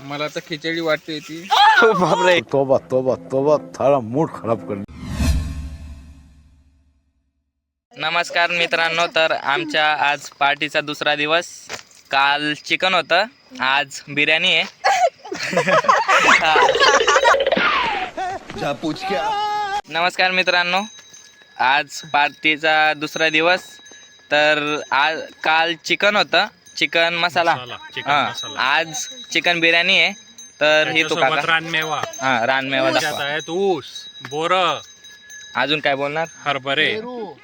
मला तर खिचडी वाटते ती. बापरे. तोबा तोबा तोबा थारा मूड खराब कर. नमस्कार मित्रांनो तर आमच्या आज पार्टीचा दुसरा दिवस. काल चिकन होतं आज बिर्याणी आहे. नमस्कार मित्रांनो आज पार्टीचा दुसरा दिवस. तर आज काल चिकन होतं चिकन मसाला. हां आज चिकन बिर्याणी आहे तर ही तू त्याच्यासोबत काका. रानमेवा. हां रानमेवा त्याच्यात दाखवा. आहेत ऊस बोर. अजून काय बोलणार? हरभरे.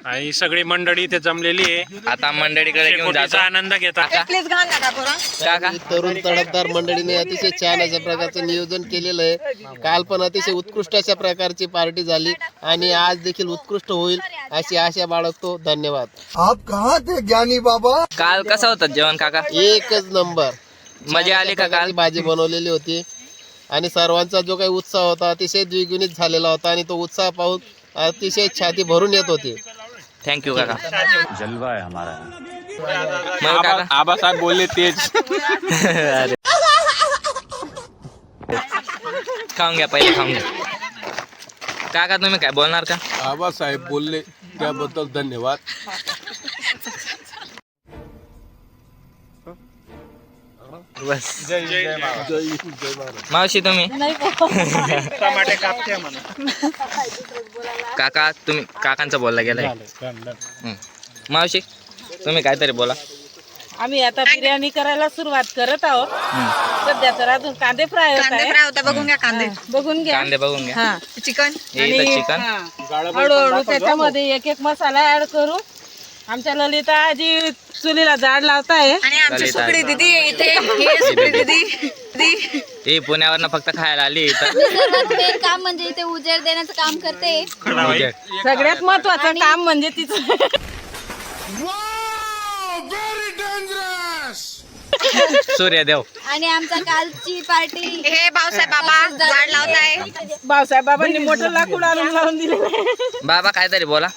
आणि सगळी मंडळी इथे जमलेली आहे. आता मंडळीकडे घेऊन जातो. आनंद घेता. काका? तरुण तडफदार मंडळीने अतिशय छान अशा प्रकारचं नियोजन केलेलं आहे. काल पण अतिशय उत्कृष्ट अशा प्रकारची पार्टी झाली आणि आज देखील उत्कृष्ट होईल अशी आशा बाळगतो. धन्यवाद. काल कसं होतं जेवण काका? एकच नंबर. मजा आली का काल? भाजी बनवलेली होती. आणि सर्वांचा जो काही उत्साह होता अतिशय द्विगुणित झालेला होता आणि तो उत्साह पाहून अतिशय छाती भरून येत होती. थँक्यू काका. जलवा है हमारा. मग काका? आबासाहेब बोलले तेच. अरे. खाऊन घ्या पहिले खाऊन घ्या. काका तुम्ही काय बोलणार का? आबासाहेब बोलले त्याबद्दल धन्यवाद. बस. मावशी तुम्ही? टमाटे कापते म्हणा. काका तुम्ही काकांचं बोलला गेलाय. हं. मावशी तुम्ही काहीतरी बोला. आम्ही आता बिर्याणी करायला सुरुवात करत आहोत. सध्या तर अजून कांदे फ्राय होत कांदे आहे फ्राय होता बघून घ्या कांदे. बघून घ्या. कांदे बघून घ्या. हा. चिकन चिकन हा. हळूहळू त्याच्यामध्ये एक एक मसाला ऍड करू. आमच्या ललिता आजी चुलीला झाड लावताय. आमची सुकडी आहे. दिदी इथे. हे सुकडी दिदी दिदी. ही पुण्यावरनं फक्त खायला आली. इथं सर्वात मेन काम म्हणजे इथे उजेड देण्याचं काम करते. सगळ्यात महत्वाचं काम म्हणजे तिचं सूर्यदेव आणि आमचा कालची पार्टी. हे भाऊसाहेब बाबा झाड लावताय. भाऊसाहेब बाबांनी मोठं लाकूड आणून लावून दिले. बाबा काहीतरी बोला.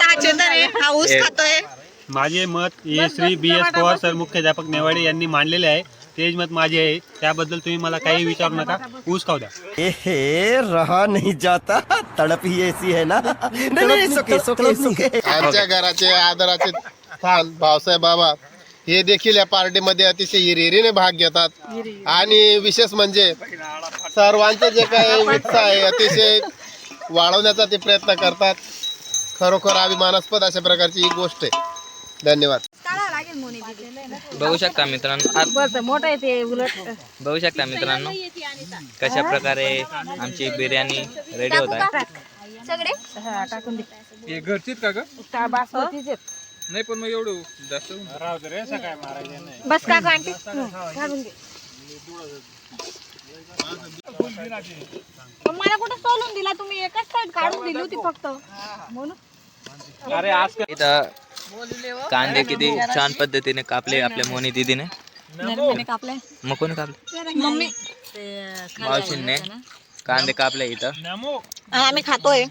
ताचेतन आहे. हा ऊस एक. खातोय. माझे मत हे Shri B S Pawar sir मुख्याध्यापक नेवाडे यांनी मांडलेले आहे. तेच मत माझे आहे. त्याबद्दल तुम्ही मला काही विचारू नका. ऊस खाऊ द्या. ए रहा नहीं जाता. तड़प ही ऐसी है ना? नहीं नहीं सुके सुके सुके. आमच्या घराचे आदराचे स्थान भाऊसाहेब बाबा हे देखील या पार्टीमध्ये अतिशय हिरिरीने भाग घेतात. आणि विशेष म्हणजे सर्वांचं जे काही उत्साह आहे अतिशय वाढवण्याचा ते प्रयत्न करतात. खरोखर अभिमानास्पद अशा प्रकारची ही गोष्ट आहे. धन्यवाद. बघू शकता मित्रांनो मोठं आहे ते उलट. बघू शकता मित्रांनो कशा प्रकारे आमची बिर्याणी रेडी होत आहे. सगळे? हा टाकून दे. हे घरचीच का ग? का बासमतीच आहेत. नाही पण मग एवढं जास्त बस का आंटी. मला कुठं सोलून दिला तुम्ही? एकच साईड काढून दिली होती फक्त. इथं कांदे किती छान पद्धतीने कापले आपल्या मोनी दिदीने. कापले. मग कोणी कापले? मम्मी. मावशींने कांदे कापले इथं. आम्ही खातोय.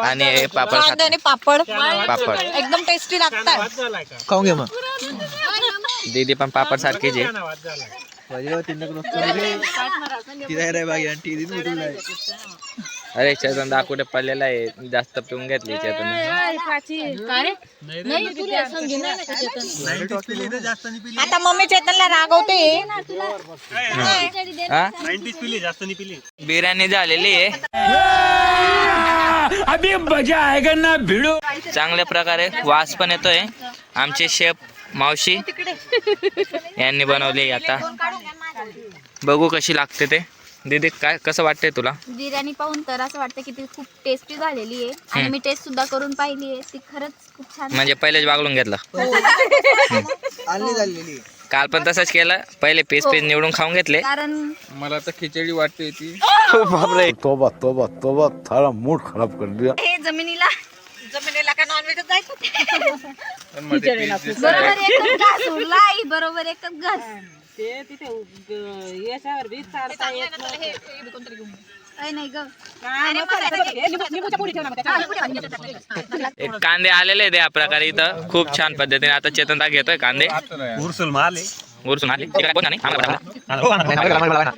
आणि हे पापड आणि पापड. पापड. एकदम टेस्टी लागतात. खाऊन घे मग. दीदी पण पापड सारखीच आहे. अरे चेतन दा कुठे पडलेला आहे. जास्त पिऊन घेतली चेतन आता मम्मी चेतनला रागवते. हा नाईन्टीज पिली जास्त नाही पिली. बिर्याणी झालेली आहे. चांगल्या प्रकारे वास पण येतोय. आमचे शेफ मावशी यांनी बनवली आता. बघू कशी लागते ते. दीदी काय कसं वाटतंय तुला? बिर्याणी पाहून तर असं वाटतं की ती खूप टेस्टी झालेली आहे. आणि मी टेस्ट सुद्धा करून पाहिली आहे. ती खरंच खूप छान म्हणजे पहिलेच वागलून घेतलं. काल पण तसंच केलं. पहिले पीस पीस निवडून खाऊन घेतले. कारण मला तर खिचडी वाटते ती. बापरे. तोबा तोबा तोबा थारा मूड खराब कर दिया. हे जमिनीला जमिनीला जायचं पण मध्ये दिसत बरोबर एकच घास उरला आई बरोबर एकच घास. ते तिथे याच्यावर बी चालता येत नाही ग. एक कांदे आलेले आहेत या प्रकारे इथं. खूप छान पद्धतीने आता चेतनदा घेतोय कांदे. उरसूल माल आहे. उरसून आले. तिकडे कोण नाही आम्हाला हा.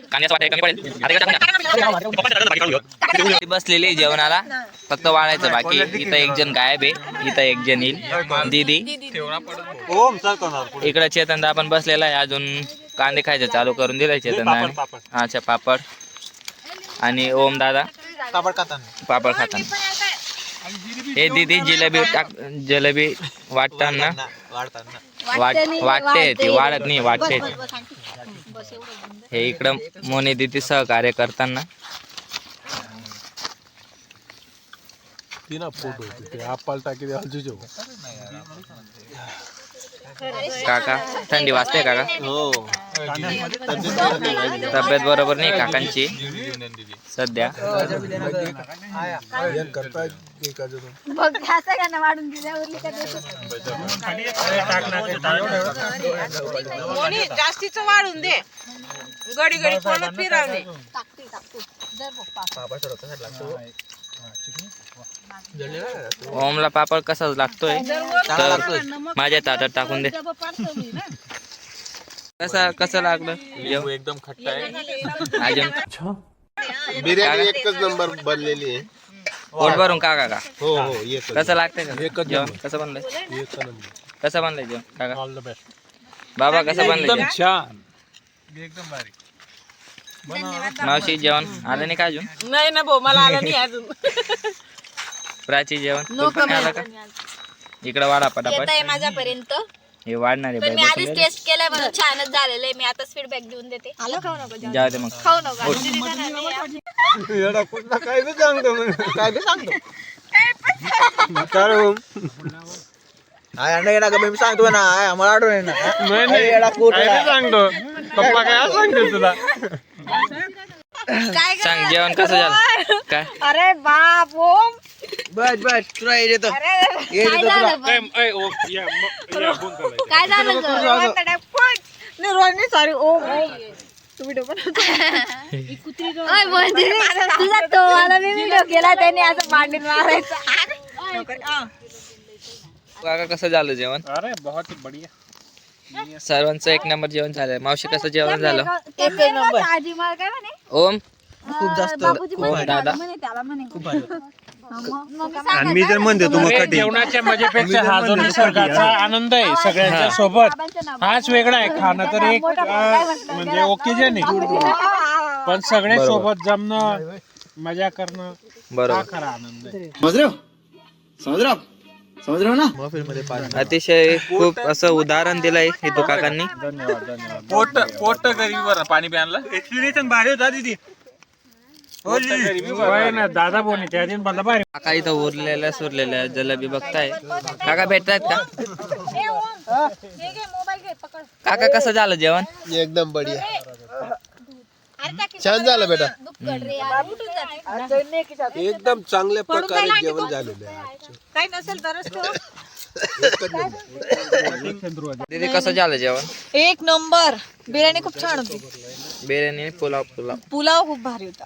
बसलेली जेवणाला. फक्त वाढायचं बाकी. इथं एक जण गायब आहे. इथं एक जण येईल. दीदी. इकडे चेतनदा आपण बसलेला आहे. अजून कांदे खायचं चालू करून दिलंय चेतनदा पापड, पापड. अच्छा पापड. आणि ओम दादा. पापड खाताना. हे दीदी जिलेबी टाक जिलेबी वाटताना. वाट वाटते ती वाढत नाही वाटते. हे इकडं मोनी दीदी सहकार्य करताना. काका थंडी वाजते काका तब्येत बरोबर नाही काकांची. सध्या. बघ असं का ना वाढून दिल्यावर का कोणी जास्तीच वाढून दे. गडी गडी कोण फिरवणे टाकते टाकते ओमला पापड कसाच लागतोय? तर माझ्या ताटात टाकून दे. कसा कसं लागलं? एकदम खट्टा आहे. अजून बिर्याणी एकच नंबर बनलेली आहे. पोट भरून का काका. हो हो एकच कसं लागतंय का? जेवण कसं बनलंय? कसं बनलंय जेवण काका? बाबा कसं बनलंय जेवण? मावशी जेवण आलं नाही का अजून? नाही ना भाऊ मला आलं नाही अजून. प्राची जेवण? तू पण नाही आलं का? इकडं वाढा पटापट. येत आहे माझ्यापर्यंत. हे वाढणार पण मी आहे आधीच टेस्ट केलाय म्हणून छानच झालेलं आहे. मी आताच फीडबॅक देऊन देते. आलं खाऊ नको जाऊ. जाऊ दे मग. खाऊ नको. दीदी जाणार नाही. सांगतो. पप्पा काय सांगतो तुला? काय सांग जेवण कसं झालं? काय? अरे बाप ओम. काय झालं पण? काय झालं ग? रोहिणी सॉरी ओम ओम तू व्हिडिओ ओय, बोलते रे. तुझा तो वाला मी व्हिडिओ केला त्याने असं मांडीन मारायचं. काका कसं झालं जेवण? अरे बहुत ही बढ़िया. सर्वांचं एक नंबर जेवण झालंय. मावशी कसं जेवण झालं? एक नंबर. आजी मला काय म्हणे? ओम? खूप जास्त ओम दादा. म्हणे त्याला आणि मी तर म्हणते तू मग कटी जेवणाच्या मजेपेक्षा हा जो निसर्गाचा आनंद आहे सगळ्यांच्या सोबत. हाच वेगळा आहे. खाणं तर एक अं, म्हणजे ओकेजन आहे पण सगळे सोबत जमणं मजा करणं हा बरोबर. खरा आनंद आहे. अतिशय खूप असं उदाहरण दिलंय हितू काकांनी पोट पोट गरीबीवर पाणी आणलं एक्सपिरियन्स भारी होता दीदी. ना दादा बोने त्या दिन मला भारी काका इथं उरलेल्या सुरलेल्या जलेबी बघताय. काका भेटतायत का? काका कसं झालं जेवण? एकदम बढिया. छान झालं बेटा. जाते. एकदम चांगल्या प्रकारे जेवण झालेलं आहे काही नसेल तरच दीदी कसं झालं जेवण? एक नंबर. बिर्याणी खूप छान होती. बिर्याणी पुलाव पुलाव. पुलाव खूप भारी होता.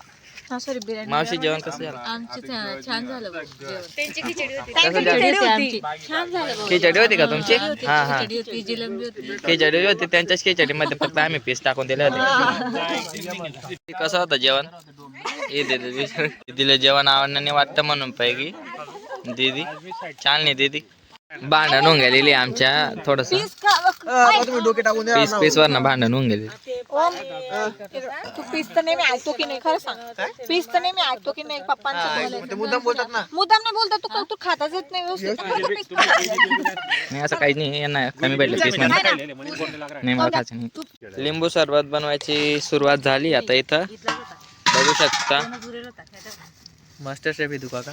हा सॉरी बिर्याणी मावशी जेवण कसं झालं? छान झालं बघ. जेवण. कसं झालं? छान झालं बघ. खिचडी होती का तुमची? हा हा. खिचडी होती, जिलेबी होती. खिचडी होती. त्यांच्याच खिचडी मध्ये फक्त आम्ही पीस टाकून दिले होते. कसं होतं जेवण? हे दिले दिले जेवण आवडणं नाही वाटतं म्हणून पैकी. दीदी छान नाही दीदी. भांडण होऊन गेलेली आमच्या थोडस. पीस पीस वर भांडण होऊन गेलेली. ओम तू पीस तर नेहमी ऐकतो की नाही खरं सांग. पीस तर नेहमी ऐकतो की नाही पप्पांचं मुद्दाम बोलतात ना. मुद्दाम नाही बोलतात तू तू खाताच येत नाही व्यवस्थित. नाही असं काही नाही यांना कमी भेटलं पीस नाही मला खायचं नाही. लिंबू सरबत बनवायची सुरुवात झाली आता इथं. बघू शकता. मस्त शेफ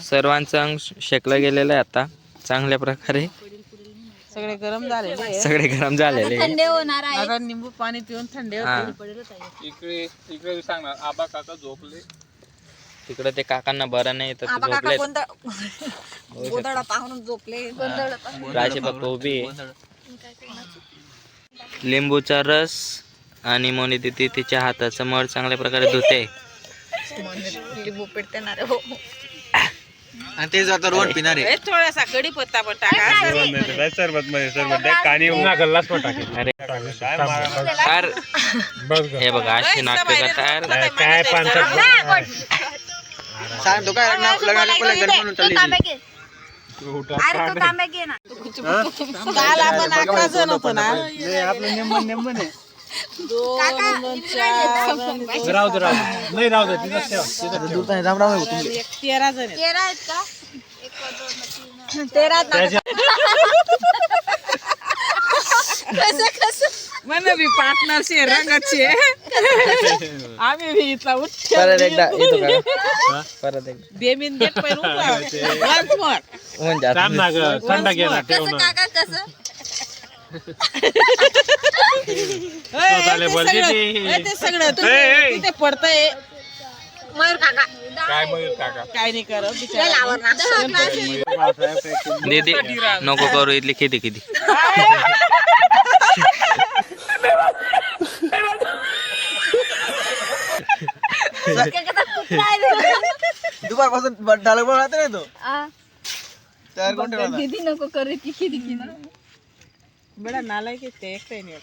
सर्वांचं अंग शेकलं गेलेलं आहे आता. चांगल्या प्रकारे. सगळे गरम झालेले आहे. सगळे गरम झालेले. थंडे होणार आहे आता निंबू पाणी पिऊन थंडे हा. इकडे इकडे सांगणार आबा काका झोपले. तिकडे ते काकांना बरं नाही तर ते आबा काका झोपलेत. कोणता? गोदडा पाहून झोपले. राशी फक्त उभी लिंबूचा रस आणि मोनी तिथे तिच्या हाताचं मळ चांगल्या प्रकारे धुते. लिंबू पेट देणार आहे. हो हो. आणि तेच आता रोड पिणार आहे हे थोडासा कढीपत्ता पण टाका. सरबत मध्ये सरबत काणी गल्लास पण टाकेल. अरे. यार हे बघा अशी नाटकं करतात काय पानसट सांगतो काय लग्नाला पहिला गण म्हणून तो चालली ना. काल आपण अकरा जण होतो ना. आपलं नेमन नेमन आहे राहू दे राहू नाही राहू दे तिथं ठेव तिथं ठेव. तेरा जण आहेत. तेरा आहेत का? तीन तेरा आहेत ना? त्याच्या- कसं कसं? म्हणे मी पार्टनरशी रंगाची आम्ही बी इथला उठ परत एकदा येतो का? परत एकदा. बेमीन देत पण once more. म्हणजे आता- थांब ना ग थंड ना ठेव कसं ना. काका कसं? ते बोलते सगळं- ती. ए, ते सगळं. ए, तुझे- ए. तिथे पडतंय. मयूर काका. काय मयूर काका? काय नाही करत या बिचारा. लावर ना दीदी नको करू इथली किती किती दुपारपासून दीदी नको करू ती किती नालायक एकटं नाही होत.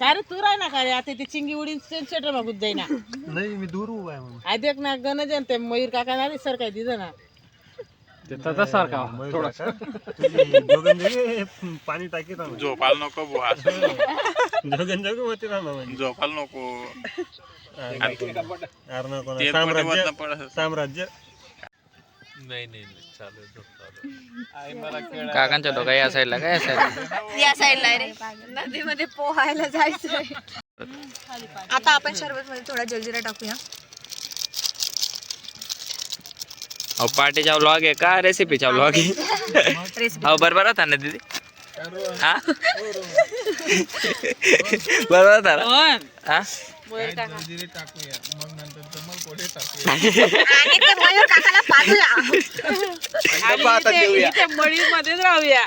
काय रे तू राह ना काय आता ते चिंगी उडीन स्वेटर मागून जाई ना. नाही मी दूर उभा आहे म्हणून. ना गणज ना ते मयूर काका ना सर काय दिलं ना. ते तसा सारखा थोडासा. जोगन जोगे पाणी टाकीत आम्ही. झोपायला नको बुवा. जोगन जोगे होते ना म्हणजे. झोपायला नको. अरे नको ना. तेल साम्राज्य पटापट पडत. साम्राज्य आई मला खेळ काकांच्या डोका या साईडला काय या साईडला? या साईडला आहे रे. नदीमध्ये पोहायला जायचंय. आता आपण शरबत मध्ये थोडा जलजिरा टाकूया. अहो पार्टीचा व्लॉग आहे का? रेसिपीचा व्लॉग आहे? रेसिपी हो बरोबर होता ना दीदी? हा? बरोबर होता ना? हा? टाकूया. मग आणि ते मयूर काकाला राहूया.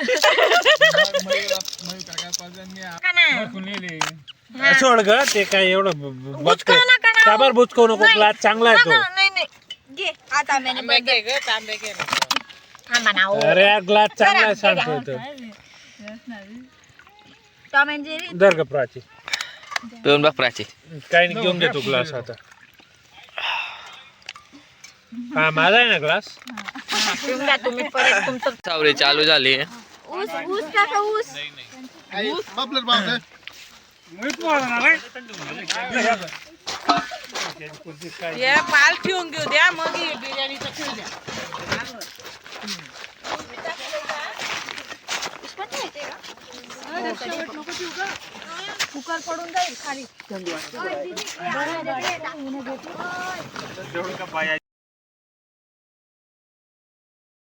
सोड ग ते काय एवढं बचकं. साबर बुचकवू नको ग्लास चांगला आहे तो. नाही नाही. घे. आता. थांबा ना ओ. अरे ग्लास चांगला आहे सांगतो तो. Tom and Jerry. दर ग प्राची. पिऊन बघ प्राची. काही नाही घेऊन घेतो ग्लास आता. हा माझा आहे ना ग्लास पिऊन तुम्ही परत तुमचं सावरी चालू झाली ऊस. ऊस. काका ऊस बापले हे पाल ठेवून घेऊ द्या मग हे बिर्याणीचं ठेवू द्या. कुकर पडून जाईल खाली. बाया